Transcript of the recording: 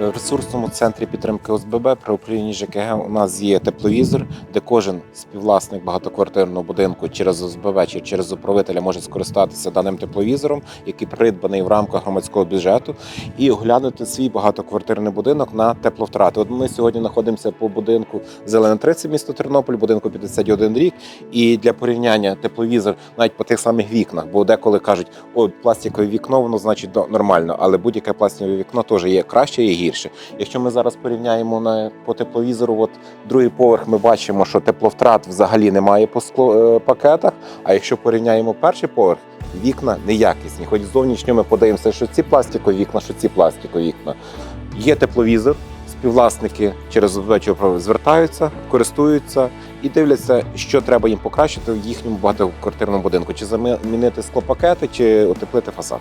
В ресурсному центрі підтримки ОСББ при управлінні ЖКГ у нас є тепловізор, де кожен співвласник багатоквартирного будинку через ОСББ чи через управителя може скористатися даним тепловізором, який придбаний в рамках громадського бюджету, і оглянути свій багатоквартирний будинок на тепловтрати. От ми сьогодні знаходимося по будинку Зелена 30, місто Тернопіль, будинку 51 рік. І для порівняння тепловізор навіть по тих самих вікнах, бо деколи кажуть, о, пластикове вікно, воно значить нормально, але будь-яке пластикове вікно теж є краще, гірше. Якщо ми зараз порівняємо на по тепловізору, от другий поверх, ми бачимо, що тепловтрат взагалі немає по скло, е, пакетах. А якщо порівняємо перший поверх, вікна неякісні. Хоч зовнішньо ми подивимося, що ці пластикові вікна, що ці пластикові вікна. Є тепловізор, співвласники через ОСБ звертаються, користуються і дивляться, що треба їм покращити в їхньому багатоквартирному будинку, чи замінити склопакети, чи утеплити фасад.